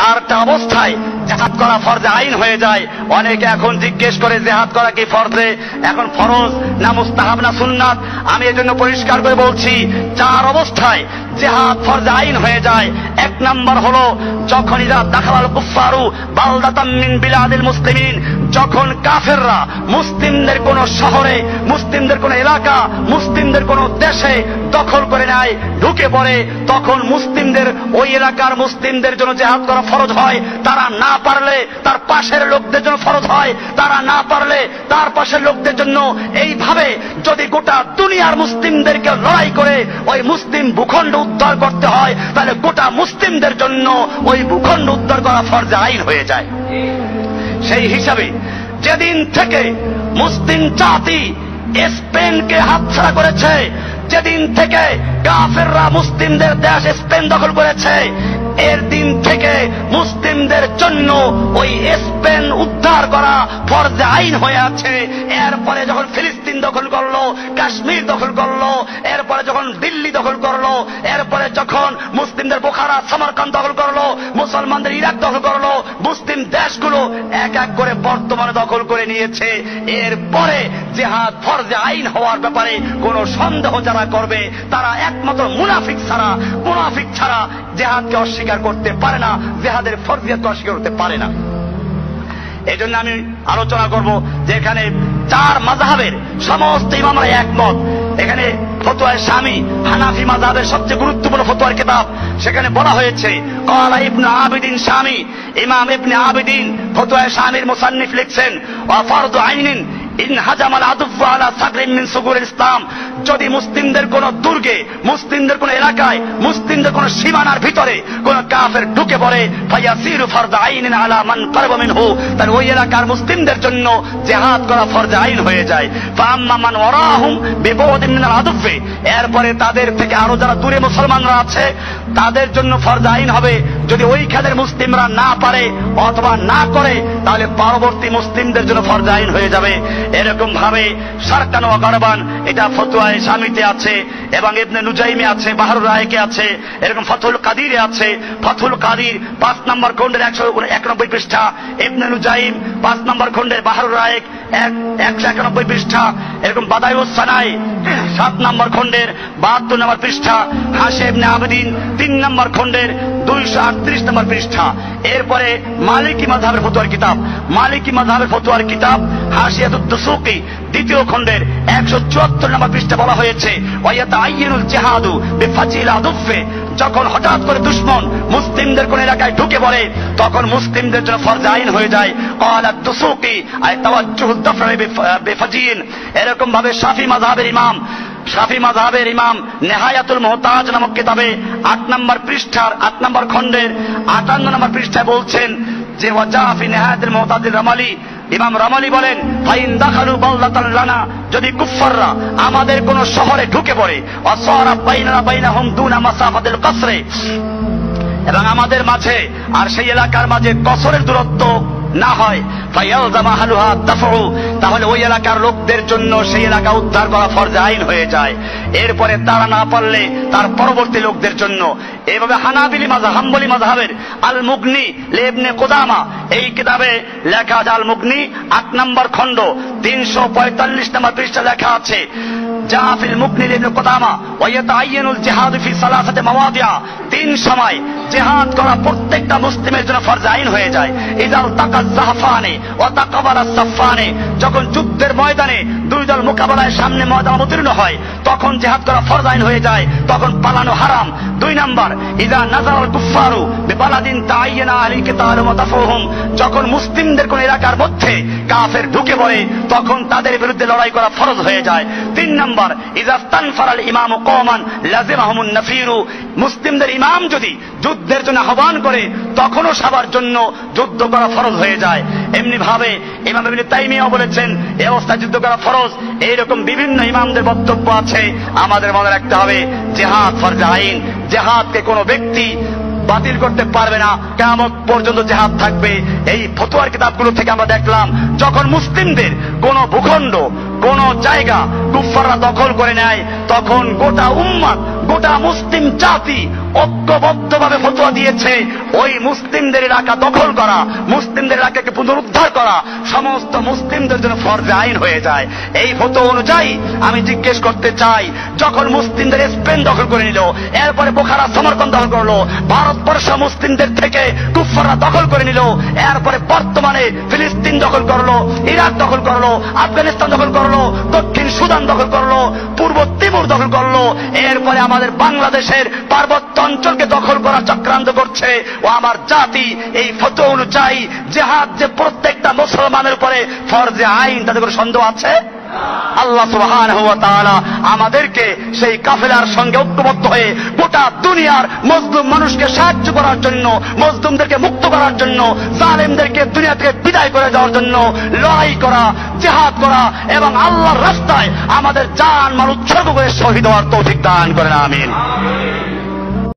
চারটা অবস্থায় জেহাদ করা ফরজে আইন হয়ে যায়, অনেকে এখন জিজ্ঞেস করে জেহাদ করা কি ফরজে? এখন ফরজ না মুস্তাহাব না সুন্নাত? আমি এজন্য পরিষ্কার করে বলছি চার অবস্থায় জেহাদ ফরজে আইন হয়ে যায়। এক নাম্বার হলো, যখন ইরা দাখালাল কুফারু বালদাতাম মিন বিলাদিল মুসলিমিন, যখন কাফেররা মুসলিমদের কোন শহরে, মুসলিমদের কোন এলাকা, মুসলিমদের কোন দেশে দখল করে নেয়, ঢুকে পড়ে, তখন মুসলিমদের ওই এলাকার মুসলিমদের জন্য জেহাদ করা ফরজ হয়। তারা না পারলে তার পাশের লোকদের জন্য ফরজ হয়। তারা না পারলে তার পাশের লোকদের জন্য এইভাবে যদি গোটা দুনিয়ার মুসলিমদেরকে লড়াই করে, ওই মুসলিম ভূখণ্ড উদ্ধার করতে হয়, তাহলে গোটা মুসলিমদের জন্য ওই ভূখণ্ড উদ্ধার করা ফরজে আইন হয়ে যায়। সেই হিসাবে যেদিন থেকে মুসলিম জাতি স্পেনকে হাতছাড়া করেছে, যেদিন থেকে কাফেররা মুসলিমদের দেশ স্পেন দখল করেছে, এর দিন থেকে মুসলিমদের জন্য ওই স্পেন উদ্ধার করা ফরজে আইন হয়ে আছে। এরপরে যখন ফিলিস্তিন দখল করল, কাশ্মীর দখল করল, এরপরে যখন দিল্লি দখল করল মুসলিমদের বোখারা সামারকান দখল করল, মুসলমানদের ইরাক দখল করল, মুসলিম দেশগুলো এক এক করে বর্তমানে দখল করে নিয়েছে। এরপরে জেহাদ ফরজে আইন হওয়ার ব্যাপারে কোনো সন্দেহ যারা করবে, তারা একমাত্র মুনাফিক ছাড়া মুনাফিক ছাড়া জেহাদকে অস্বীকার করতে পারে না, জেহাদের ফরজিয়াতকে অস্বীকার করতে পারে না। এই জন্য আমি আলোচনা করব, যেখানে চার মাজাহের সমস্ত ইমামরা একমত। এখানে ফতোয়ার স্বামী হানাফি মাজাবের সবচেয়ে গুরুত্বপূর্ণ ফতোয়ার কিতাব। সেখানে বলা হয়েছে কলা ইবনে আবিদিন স্বামী, ইমাম ইবনে আবিদিন ফতোয়ার স্বামীর মোসান্নিফ লিখছেন ওয়াফারদু আইনিন ইন হাজামাল সাকরিন মিন সুগুর ইসলাম। যদি মুসলিমদের কোন দুর্গে, মুসলিমদের কোন এলাকায়, মুসলিমদের কোন সীমানার ভিতরে কোন কাফের ঢুকে পড়ে, ফায়াসিরু ফরদ আইনিন আলা মান কারবা মিনহু তার ওই এলাকার মুসলিমদের জন্য জিহাদ করা ফরজ আইন হয়ে যায়। ফাম্মা মান ওয়ারাহুম বিপদিন মিনাল আদুফে এরপরে তাদের থেকে আরও যারা দূরে মুসলমানরা আছে, তাদের জন্য ফরজ আইন হবে যদি ওই ওইখানের মুসলিমরা না পারে অথবা না করে, তাহলে পরবর্তী মুসলিমদের জন্য ফরজ আইন হয়ে যাবে। এরকম ভাবে সারকান ও গারবান, এটা ফতুয়ায় স্বামীতে আছে এবং ইবনে নুজাইমে আছে, বাহারুর রায়কে আছে, এরকম ফতুল কাদিরে আছে। ফতুল কাদির পাঁচ নম্বর খন্ডের একশো একানব্বই পৃষ্ঠা, ইবনে নুজাইম পাঁচ নম্বর খন্ডের বাহারুর রায়েক এক একশো একানব্বই পৃষ্ঠা, এরকম বাদায়ুস সানাই সাত নম্বর খন্ডের বাহাত্তর নম্বর পৃষ্ঠা হাসে ইবনে আবেদিন তিন নম্বর খন্ডের দুইশো আটত্রিশ নম্বর পৃষ্ঠা। এরপরে মালিকি মাধাবের ফতুয়ার কিতাব। মালিকি মাধাবের ফতুয়ার কিতাব হাসিয়াতুদ্দুসুকি দ্বিতীয় খণ্ডের একশো চুয়াত্তর নম্বর পৃষ্ঠা বলা হয়েছে ওয়াইয়াতা আইয়িনুল জেহাদু বিফাজিল আদুফে যখন হঠাৎ করে দুশ্মন মুসলিমদের কোন এলাকায় ঢুকে পড়ে, তখন মুসলিমদের জন্য ফরজ আইন হয়ে যায়। কলার দুসুকি বেফাজিন এরকম ভাবে শাফি মাযহাবের ইমাম, শাফি মাযহাবের ইমাম নেহায়াতুল মোহতাজ নামক কিতাবে আট নম্বর পৃষ্ঠার, আট নম্বর খণ্ডের, আটান্ন নম্বর পৃষ্ঠায় বলছেন যে ওয়াজাফি নেহায়াতুল মোহতাজ রামালি। ইমাম রামালি বলেন ফাইন দাখালু যদি কুফাররা আমাদের কোন শহরে ঢুকে পড়ে অসরা বাইনা বাইনা হুম দুনা মাসাফাতিল কাসরে, এবং আমাদের মাঝে আর সেই এলাকার মাঝে কসরের দূরত্ব না হয় তাহলে ওই এলাকার লোকদের জন্য সেই এলাকা উদ্ধার করা ফরজ আইন হয়ে যায়। এরপরে তারা না পারলে তার পরবর্তী লোকদের জন্য। এইভাবে হানাবিলি মাযহাব, হাম্বলি মাযহাবের আল মুগনি লেবনে কোদামা, এই কিতাবে লেখা আছে আল মুগনি আট নম্বর খণ্ড, তিনশো পঁয়তাল্লিশ নম্বর পৃষ্ঠা লেখা আছে। তিন সময় জিহাদ করা প্রত্যেকটা মুসলিমের জন্য ফরজ আইন হয়ে যায়। ইজাল তাকাজ জাহাফানে ও তাকাবালা সাফানে যখন যুদ্ধের ময়দানে দুই দল মোকাবেলায় সামনে ময়দান অবতীর্ণ হয় তখন জেহাদ করা ফরজ আইন হয়ে যায়, তখন পালানো হারাম। দুই নাম্বার, ইদা নাজারাল কুফারু বিবালাদিন তাআইয়ানা আলী কিতালু মাতাফুহুম যখন মুসলিমদের কোন এলাকার মধ্যে কাফের ঢুকে পড়ে, তখন তাদের বিরুদ্ধে লড়াই করা ফরজ হয়ে যায়। তিন নাম্বার, ইদা স্তানফারাল ইমামু কওমান লাজিমাহুমুন নাফিরু। মুসলিমদের ইমাম যদি যুদ্ধের জন্য আহ্বান করে, তখনও সবার জন্য যুদ্ধ করা ফরজ হয়ে যায়। এমনি ভাবে ইমাম ইবনে তাইমিয়াও বলেছেন এই অবস্থায় যুদ্ধ করা ফরজ। এইরকম বিভিন্ন ইমামদের বক্তব্য আছে। আমাদের মনে রাখতে হবে, জেহাদ ফরজ আইন। জেহাদকে কোনো ব্যক্তি বাতিল করতে পারবে না। কেমন পর্যন্ত জেহাদ থাকবে। এই ফতুয়ার কিতাবগুলো থেকে আমরা দেখলাম, যখন মুসলিমদের কোন ভূখণ্ড, কোন জায়গা কুফাররা দখল করে নেয়, তখন গোটা উম্মাদ গোটা মুসলিম জাতি ঐক্যবদ্ধভাবে ফতোয়া দিয়েছে। ওই মুসলিমদের এলাকা দখল করা, মুসলিমদের এলাকাকে পুনরুদ্ধার করা, সমস্ত মুসলিমদের জন্য ফরজে আইন হয়ে যায়। এই ফটো অনুযায়ী আমি জিজ্ঞেস করতে চাই, যখন মুসলিমদের স্পেন দখল করে নিল, এরপরে বোখারা সমর্পণ দখল করল, ভারতবর্ষ মুসলিমদের থেকে কুফাররা দখল করে নিল, এরপরে বর্তমানে ফিলিস্তিন দখল করল, ইরাক দখল করল, আফগানিস্তান দখল করল, দক্ষিণ সুদান দখল করল, পূর্ব তিমুর দখল করল, এরপরে আমাদের বাংলাদেশের পার্বত্য অঞ্চলকে দখল করা চক্রান্ত করছে। ও আমার জাতি এই ফটো অনুযায়ী জেহাদ যে প্রত্যেকটা মুসলমানের উপরে ফরজে আইন তাদের সন্দেহ আছে? আল্লাহ সুহান আমাদেরকে সেই কাফেলার সঙ্গে ঐক্যবদ্ধ হয়ে গোটা দুনিয়ার মজলুম মানুষকে সাহায্য করার জন্য, মজলুমদেরকে মুক্ত করার জন্য, জালেমদেরকে দুনিয়া থেকে বিদায় করে দেওয়ার জন্য লড়াই করা, জেহাদ করা এবং আল্লাহর রাস্তায় আমাদের জান মানুষ উৎসর্গ করে শহীদ হওয়ার তৌফিক দান করেন, আমিন।